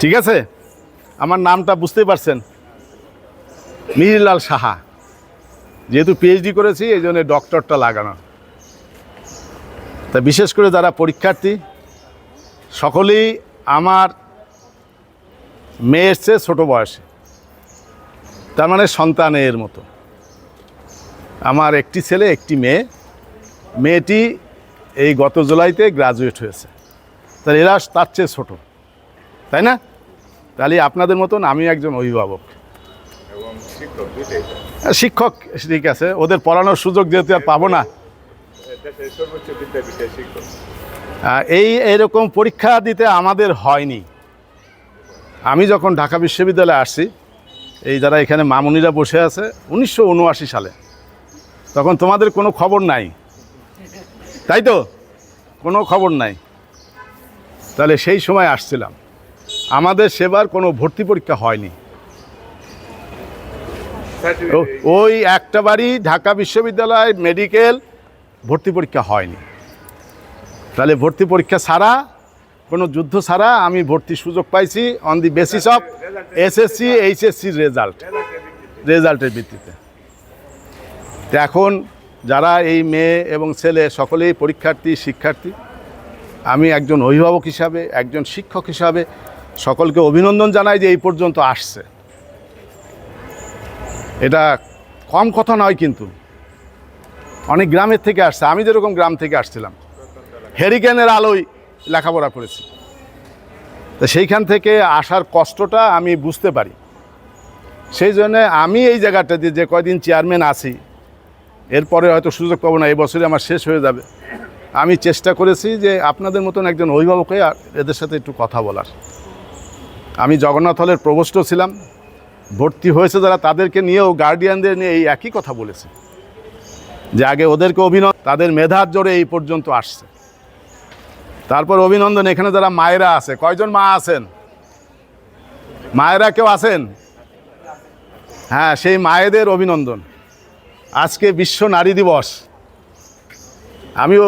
ঠিক আছে? আমার নামটা বুঝতেই পারছেন। মিহিরলাল সাহা। যেহেতু পিএইচডি করেছি, এই জন্য ডক্টরটা লাগানো। তা বিশেষ করে যারা পরীক্ষার্থী, সকলেই আমার মেয়ে এসছে ছোটো বয়সে। তার মানে সন্তানের মতো। আমার একটি ছেলে, একটি মেয়ে। মেয়েটি এই গত জুলাইতে গ্রাজুয়েট হয়েছে। তাহলে এরা তার চেয়ে ছোটো। তাই না? তাহলে আপনাদের মতন আমি একজন অভিভাবক। শিক্ষক আর শিক্ষক ঠিক আছে। ওদের পড়ানোর সুযোগ যেহেতু আর পাবো না। এই এরকম পরীক্ষা দিতে আমাদের হয়নি। আমি যখন ঢাকা বিশ্ববিদ্যালয়ে আসছি এই যারা এখানে মামুনিরা বসে আছে উনিশশো উনআশি সালে তখন তোমাদের কোনো খবর নাই। তাই তো? কোনো খবর নাই। তাহলে সেই সময় আসছিলাম। আমাদের সেবার কোনো ভর্তি পরীক্ষা হয়নি। ওই একটা বাড়ি ঢাকা বিশ্ববিদ্যালয় মেডিকেল ভর্তি পরীক্ষা হয়নি। তাহলে ভর্তি পরীক্ষা ছাড়া, কোনো যুদ্ধ ছাড়া আমি ভর্তির সুযোগ পাইছি on the basis of SSC এইচএসসির result রেজাল্টের ভিত্তিতে। এখন যারা এই মেয়ে এবং ছেলে সকলেই পরীক্ষার্থী, শিক্ষার্থী, আমি একজন অভিভাবক হিসাবে, একজন শিক্ষক হিসাবে সকলকে অভিনন্দন জানাই যে এই পর্যন্ত আসছে। এটা কম কথা নয় কিন্তু। অনেক গ্রামের থেকে আসছে। আমি যেরকম গ্রাম থেকে আসছিলাম। হেরিকেনের আলোয় লেখাপড়া করেছি। তো সেইখান থেকে আসার কষ্টটা আমি বুঝতে পারি। সেই জন্য আমি এই জায়গাটাতে যে কয়দিন চেয়ারম্যান আছি, এরপরে হয়তো সুযোগ পাবো না, এই বছরে আমার শেষ হয়ে যাবে। আমি চেষ্টা করেছি যে আপনাদের মতন একজন অভিভাবক এদের সাথে একটু কথা বলার। আমি জগন্নাথ হলের প্রবোষ্ট ছিলাম। ভর্তি হয়েছে যারা তাদেরকে নিয়েও গার্ডিয়ানদের নিয়ে এই একই কথা বলেছে। যে আগে ওদেরকে অভিনন্দন তাদের মেধার জোরে এই পর্যন্ত আসছে। তারপর অভিনন্দন, এখানে যারা মায়েরা আছে, কয়জন মা আছেন? মায়েরা কেউ আছেন? হ্যাঁ সেই মায়েদের অভিনন্দন। আজকে বিশ্ব নারী দিবস। আমিও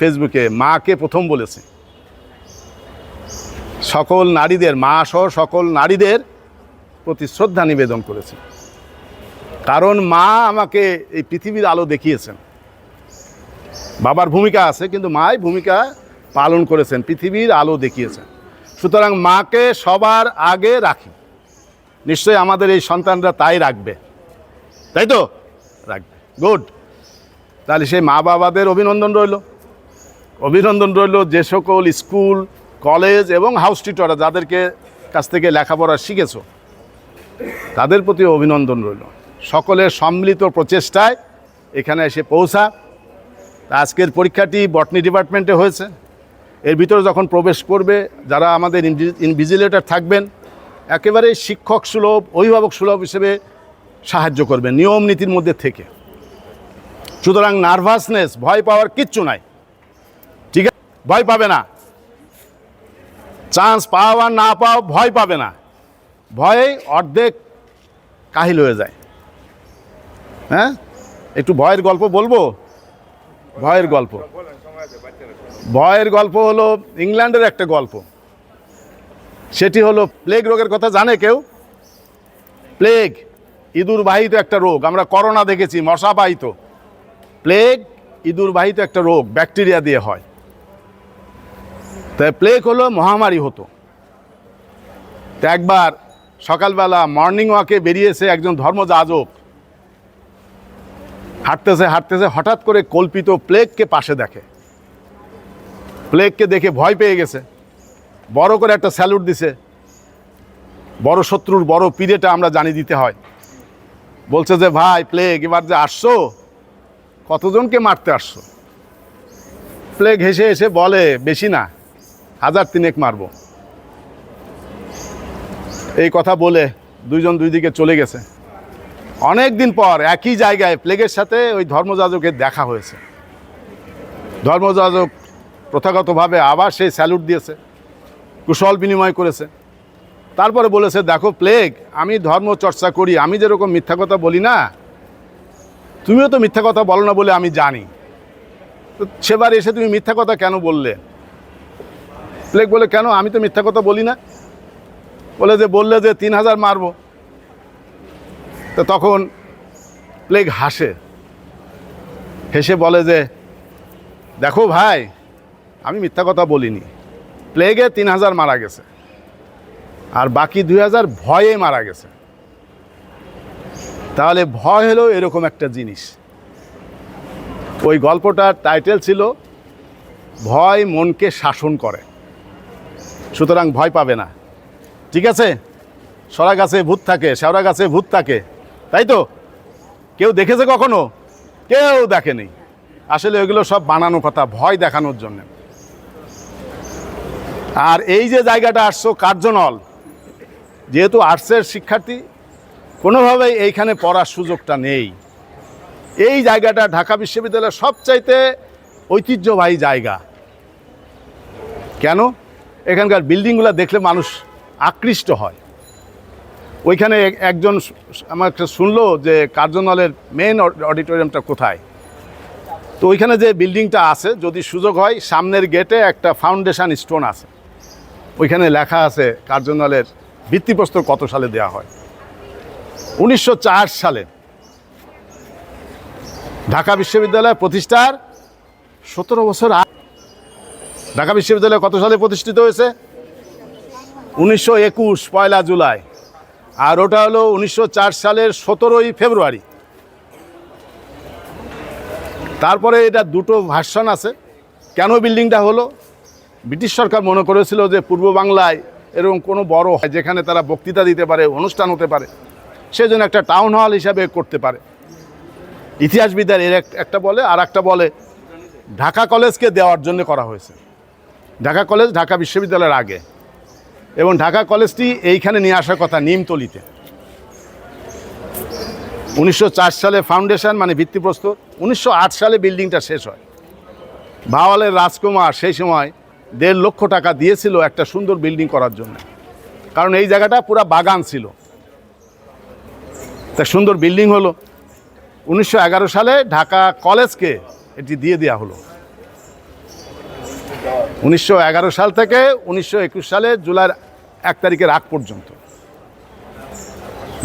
ফেসবুকে মাকে প্রথম বলেছি। সকল নারীদের, মা সহ সকল নারীদের প্রতি শ্রদ্ধা নিবেদন করেছি। কারণ মা আমাকে এই পৃথিবীর আলো দেখিয়েছেন। বাবার ভূমিকা আছে, কিন্তু মাই ভূমিকা পালন করেছেন, পৃথিবীর আলো দেখিয়েছেন। সুতরাং মাকে সবার আগে রাখি। নিশ্চয়ই আমাদের এই সন্তানরা তাই রাখবে। তাই তো? রাখবে। গুড। তাহলে সেই মা বাবাদের অভিনন্দন রইল। অভিনন্দন রইল যে সকল স্কুল কলেজ এবং হাউস টিচাররা যাদেরকে কাছ থেকে লেখাপড়া শিখেছো, তাদের প্রতি অভিনন্দন রইল। সকলের সম্মিলিত প্রচেষ্টায় এখানে এসে পৌঁছা। আজকের পরীক্ষাটি বটনি ডিপার্টমেন্টে হয়েছে। এর ভিতরে যখন প্রবেশ করবে, যারা আমাদের ইনভিজিলেটর থাকবেন, একেবারে শিক্ষক সুলভ, অভিভাবক সুলভ হিসেবে সাহায্য করবে নিয়ম নীতির মধ্যে থেকে। সুতরাং নার্ভাসনেস, ভয় পাওয়ার কিচ্ছু নাই। ঠিক আছে? ভয় পাবে না। চান্স পাও আর না পাও ভয় পাবে না। ভয়ে অর্ধেক কাহিল হয়ে যায়। হ্যাঁ? একটু ভয়ের গল্প বলব? ভয়ের গল্প। ভয়ের গল্প হলো ইংল্যান্ডের একটা গল্প। সেটি হলো প্লেগ রোগের কথা জানে কেউ? প্লেগ ইঁদুর বাহিত একটা রোগ। আমরা করোনা দেখেছি মশা বাহিত প্লেগ ইঁদুর বাহিত একটা রোগ, ব্যাকটেরিয়া দিয়ে হয়। তাই প্লেগ হলো, মহামারী হতো। তো একবার সকালবেলা মর্নিং ওয়াকে বেরিয়েছে একজন ধর্মযাজক। হাঁটতেছে হাঁটতেছে, হঠাৎ করে কল্পিত প্লেগকে পাশে দেখে। প্লেগকে দেখে ভয় পেয়ে গেছে। বড় করে একটা স্যালুট দিছে। বড় শত্রুর বড় পিড়েটা আমরা জানি দিতে হয়। বলছে যে, ভাই প্লেগ এবার যে আসছো, কতজনকে মারতে আসছো? প্লেগ হেসে হেসে বলে, বেশি না। হাজার তিনেক মারবো। এই কথা বলে দুইজন দুই দিকে চলে গেছে। অনেক দিন পর একই জায়গায় প্লেগের সাথে ওই ধর্মযাজকের দেখা হয়েছে। ধর্মযাজক প্রথাগতভাবে আবার সেই স্যালুট দিয়েছে, কুশল বিনিময় করেছে। তারপরে বলেছে, দেখো প্লেগ, আমি ধর্ম চর্চা করি, আমি যেরকম মিথ্যা কথা বলি না, তুমিও তো মিথ্যা কথা বলো না বলে আমি জানি। তো সেবার এসে তুমি মিথ্যা কথা কেন বললে? প্লেগ বলে, কেন? আমি তো মিথ্যা কথা বলি না। বলে যে, বললে যে তিন হাজার মারবো। তো তখন প্লেগ হাসে। হেসে বলে যে, দেখো ভাই, আমি মিথ্যা কথা বলিনি। প্লেগে তিন হাজার মারা গেছে। আর বাকি দুই হাজার ভয়ে মারা গেছে। তাহলে ভয় হলো এরকম একটা জিনিস। ওই গল্পটার টাইটেল ছিল, ভয় মনকে শাসন করে। সুতরাং ভয় পাবে না। ঠিক আছে? সরা গাছে ভূত থাকে শেওড়া গাছে ভূত থাকে। তাই তো? কেউ দেখেছে কখনো? কেউ দেখেনি। আসলে ওইগুলো সব বানানো কথা, ভয় দেখানোর জন্য। আর এই যে জায়গাটা আসছো কার্জনল যেহেতু আর্টসের শিক্ষার্থী, কোনোভাবেই এইখানে পড়ার সুযোগটা নেই। এই জায়গাটা ঢাকা বিশ্ববিদ্যালয়ের সবচাইতে ঐতিহ্যবাহী জায়গা। কেন? এখানকার বিল্ডিংগুলো দেখলে মানুষ আকৃষ্ট হয়। ওইখানে একজন আমার শুনলো যে কার্জনলের মেন অডিটোরিয়ামটা কোথায়? তো ওইখানে যে বিল্ডিংটা আছে, যদি সুযোগ হয়, সামনের গেটে একটা ফাউন্ডেশন স্টোন আছে। ওইখানে লেখা আছে কার্জনলের ভিত্তিপ্রস্তর কত সালে দেওয়া হয়? উনিশশো চার সালে। ঢাকা বিশ্ববিদ্যালয় প্রতিষ্ঠার সতেরো বছর আগ ঢাকা বিশ্ববিদ্যালয় কত সালে প্রতিষ্ঠিত হয়েছে? উনিশশো একুশ, পয়লা জুলাই। আর ওটা হলো উনিশশো চার সালের সতেরোই ফেব্রুয়ারি। তারপরে এটা দুটো ভার্সন আছে। কেন বিল্ডিংটা হলো? ব্রিটিশ সরকার মনে করেছিল যে পূর্ব বাংলায় এরকম কোনো বড় হয় যেখানে তারা বক্তৃতা দিতে পারে, অনুষ্ঠান হতে পারে, সেজন্য একটা টাউন হল হিসাবে করতে পারে। ইতিহাসবিদদের এর এক- একটা বলে আর একটা বলে, ঢাকা কলেজকে দেওয়ার জন্য করা হয়েছে। ঢাকা কলেজ, ঢাকা বিশ্ববিদ্যালয়ের আগে। এবং ঢাকা কলেজটি এইখানে নিয়ে আসার কথা নিমতলিতে। উনিশশো চার সালে ফাউন্ডেশন মানে ভিত্তিপ্রস্তর। উনিশশো আট সালে বিল্ডিংটা শেষ হয়। ভাওয়ালের রাজকুমার সেই সময় দেড় লক্ষ টাকা দিয়েছিল একটা সুন্দর বিল্ডিং করার জন্য। কারণ এই জায়গাটা পুরো বাগান ছিল। তা সুন্দর বিল্ডিং হলো। উনিশশো এগারো সালে ঢাকা কলেজকে এটি দিয়ে দেওয়া হলো। উনিশশো এগারো সাল থেকে উনিশশো একুশ সালে জুলাইয়ের এক তারিখের আগ পর্যন্ত।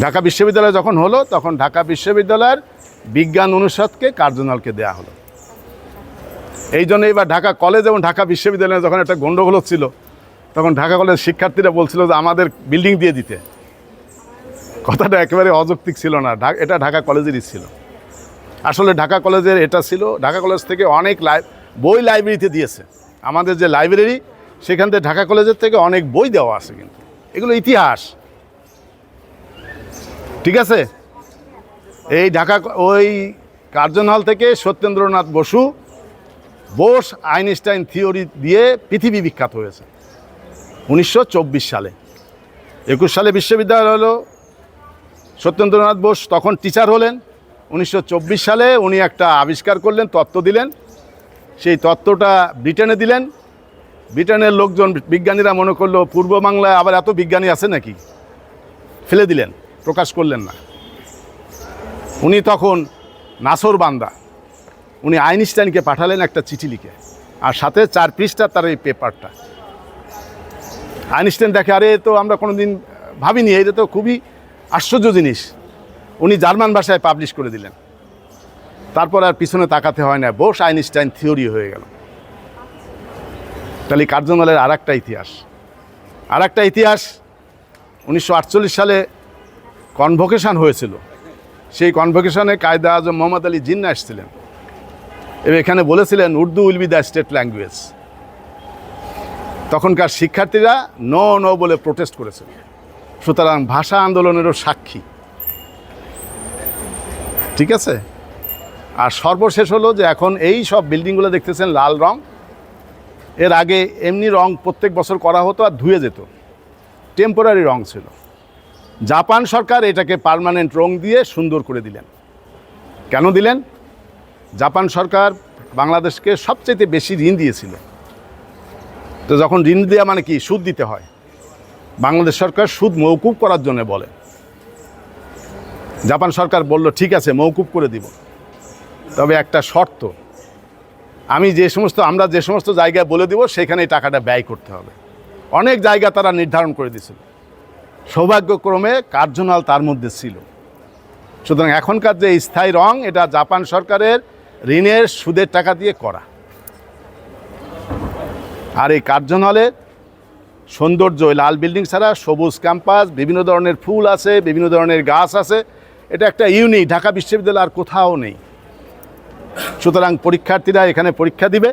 ঢাকা বিশ্ববিদ্যালয় যখন হলো, তখন ঢাকা বিশ্ববিদ্যালয়ের বিজ্ঞান অনুষদকে কার্জনালকে দেয়া হলো। এই জন্য এবার ঢাকা কলেজ এবং ঢাকা বিশ্ববিদ্যালয়ে যখন একটা গণ্ডগোল হচ্ছিল, তখন ঢাকা কলেজের শিক্ষার্থীরা বলছিল যে আমাদের বিল্ডিং দিয়ে দিতে। কথাটা একেবারে অযৌক্তিক ছিল না এটা ঢাকা কলেজেরই ছিল। আসলে ঢাকা কলেজের এটা ছিল, ঢাকা কলেজ থেকে অনেক লাই বই লাইব্রেরিতে দিয়েছে। আমাদের যে লাইব্রেরি, সেখান থেকে ঢাকা কলেজের থেকে অনেক বই দেওয়া আছে কিন্তু। এগুলো ইতিহাস। ঠিক আছে? এই ঢাকা ওই কার্জন হল থেকে সত্যেন্দ্রনাথ বসু, বোস আইনস্টাইন থিওরি দিয়ে পৃথিবী বিখ্যাত হয়েছে, উনিশশো চব্বিশ সালে। একুশ সালে বিশ্ববিদ্যালয় হলো। সত্যেন্দ্রনাথ বোস তখন টিচার হলেন। উনিশশো চব্বিশ সালে উনি একটা আবিষ্কার করলেন, তত্ত্ব দিলেন। সেই তত্ত্বটা ব্রিটেনে দিলেন। ব্রিটেনের লোকজন, বিজ্ঞানীরা মনে করল পূর্ব বাংলায় আবার এত বিজ্ঞানী আছে নাকি? ফেলে দিলেন, প্রকাশ করলেন না। উনি তখন নাসর বান্দা। উনি আইনস্টাইনকে পাঠালেন একটা চিঠি লিখে, আর সাথে চার পৃষ্ঠা তার এই পেপারটা। আইনস্টাইন দেখে, আরে তো আমরা কোনো দিন ভাবিনি এটা তো খুবই আশ্চর্য জিনিস। উনি জার্মান ভাষায় পাবলিশ করে দিলেন। তারপর আর পিছনে তাকাতে হয় না। বোস আইনস্টাইন থিওরি হয়ে গেল। তাহলে কার্জনালের আর একটা ইতিহাস। আর একটা ইতিহাস উনিশশো আটচল্লিশ সালে কনভোকেশন হয়েছিল। সেই কনভোকেশনে কায়দা আজম মোহাম্মদ আলী জিন্না এসেছিলেন। এখানে বলেছিলেন, Urdu will be the state language. তখনকার শিক্ষার্থীরা নো নো বলে প্রোটেস্ট করেছে সুতরাং ভাষা আন্দোলনেরও সাক্ষী। ঠিক আছে? আর সর্বশেষ হলো যে এখন এই সব বিল্ডিংগুলো দেখতেছেন লাল রং। এর আগে এমনি রং প্রত্যেক বছর করা হতো আর ধুয়ে যেত। টেম্পোরারি রং ছিল। জাপান সরকার এটাকে পার্মানেন্ট রং দিয়ে সুন্দর করে দিলেন। কেন দিলেন? জাপান সরকার বাংলাদেশকে সবচেয়ে বেশি ঋণ দিয়েছিল। তো যখন ঋণ দেওয়া মানে কি? সুদ দিতে হয়। বাংলাদেশ সরকার সুদ মৌকুব করার জন্য বলে। জাপান সরকার বলল, ঠিক আছে মৌকুব করে দিব। তবে একটা শর্ত। আমি যে সমস্ত, আমরা যে সমস্ত জায়গায় বলে দিব, সেখানে টাকাটা ব্যয় করতে হবে। অনেক জায়গা তারা নির্ধারণ করে দিয়েছিল। সৌভাগ্যক্রমে কার্যনাল তার মধ্যে ছিল। সুতরাং এখনকার যে স্থায়ী রং, এটা জাপান সরকারের ঋণের সুদের টাকা দিয়ে করা। আর এই কার্যনালের সৌন্দর্য লাল বিল্ডিং ছাড়া সবুজ ক্যাম্পাস, বিভিন্ন ধরনের ফুল আছে, বিভিন্ন ধরনের গাছ আছে। এটা একটা ইউনিক, ঢাকা বিশ্ববিদ্যালয় আর কোথাও নেই। সুতরাং পরীক্ষার্থীরা এখানে পরীক্ষা দিবে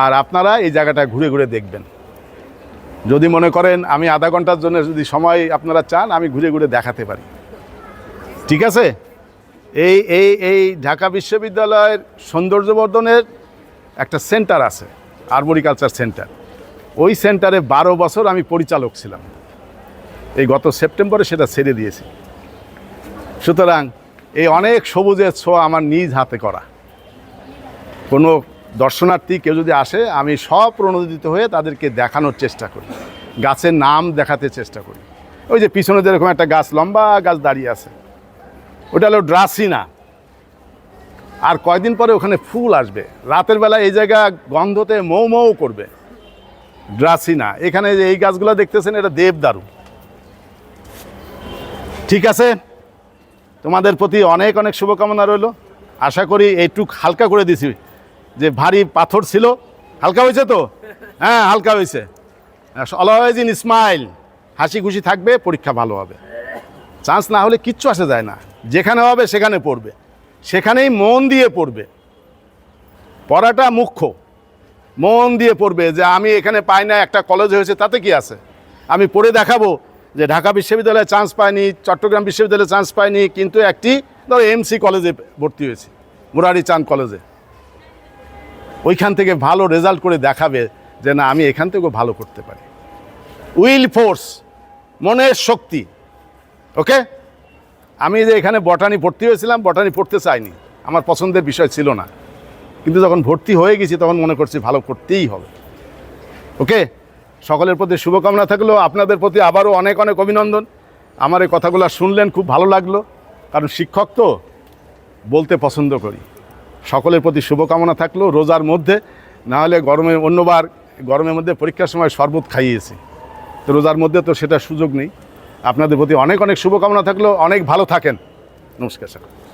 আর আপনারা এই জায়গাটা ঘুরে ঘুরে দেখবেন। যদি মনে করেন আমি আধা ঘণ্টার জন্য যদি সময় আপনারা চান, আমি ঘুরে ঘুরে দেখাতে পারি। ঠিক আছে? এই এই এই ঢাকা বিশ্ববিদ্যালয়ের সৌন্দর্যবর্ধনের একটা সেন্টার আছে আরবরিকালচার সেন্টার। ওই সেন্টারে বারো বছর আমি পরিচালক ছিলাম। এই গত সেপ্টেম্বরে সেটা ছেড়ে দিয়েছি। সুতরাং এই অনেক সবুজের ছোঁয়া আমার নিজ হাতে করা। কোনো দর্শনার্থী কেউ যদি আসে, আমি সব স্বপ্রণোদিত হয়ে তাদেরকে দেখানোর চেষ্টা করি। গাছের নাম দেখাতে চেষ্টা করি। ওই যে পিছনে যেরকম একটা গাছ, লম্বা গাছ দাঁড়িয়ে আছে। ওটা হলো ড্রাসিনা। আর কয়দিন পরে ওখানে ফুল আসবে। রাতের বেলা এই জায়গা গন্ধতে মৌ মৌ করবে। ড্রাসিনা। এখানে যে এই গাছগুলো দেখতেছেন, এটা দেবদারু। ঠিক আছে? তোমাদের প্রতি অনেক অনেক শুভকামনা রইল। আশা করি এইটুক হালকা করে দিছি, যে ভারী পাথর ছিল। হালকা হয়েছে তো? হ্যাঁ হালকা হয়েছে। Always in smile. হাসি খুশি থাকবে, পরীক্ষা ভালো হবে। চান্স না হলে কিচ্ছু আসে যায় না। যেখানে হবে, সেখানে পড়বে। সেখানেই মন দিয়ে পড়বে। পড়াটা মুখ্য। মন দিয়ে পড়বে যে আমি এখানে পাই না, একটা কলেজ হয়েছে, তাতে কি আছে? আমি পড়ে দেখাবো যে ঢাকা বিশ্ববিদ্যালয়ে চান্স পাইনি চট্টগ্রাম বিশ্ববিদ্যালয়ে চান্স পাইনি কিন্তু একটি ধরো এমসি কলেজে ভর্তি হয়েছি, মুরারি চাঁদ কলেজে ওইখান থেকে ভালো রেজাল্ট করে দেখাবে যে না, আমি এখান থেকেও ভালো করতে পারি। উইল ফোর্স মনের শক্তি ওকে আমি যে এখানে বটানি ভর্তি হয়েছিলাম বটানি পড়তে চাইনি, আমার পছন্দের বিষয় ছিল না। কিন্তু যখন ভর্তি হয়ে গেছি, তখন মনে করছি ভালো করতেই হবে ওকে সকলের প্রতি শুভকামনা থাকল। আপনাদের প্রতি আবারও অনেক অনেক অভিনন্দন। আমার এই কথাগুলো শুনলেন, খুব ভালো লাগল। কারণ শিক্ষক তো বলতে পছন্দ করি। সকলের প্রতি শুভকামনা থাকল রোজার মধ্যে। না হলে গরমে অন্যবার, গরমের মধ্যে পরীক্ষার সময় শরবত খাইয়েছি। তো রোজার মধ্যে তো সেটা সুযোগ নেই। আপনাদের প্রতি অনেক অনেক শুভকামনা থাকল। অনেক ভালো থাকেন। নমস্কার, স্যার।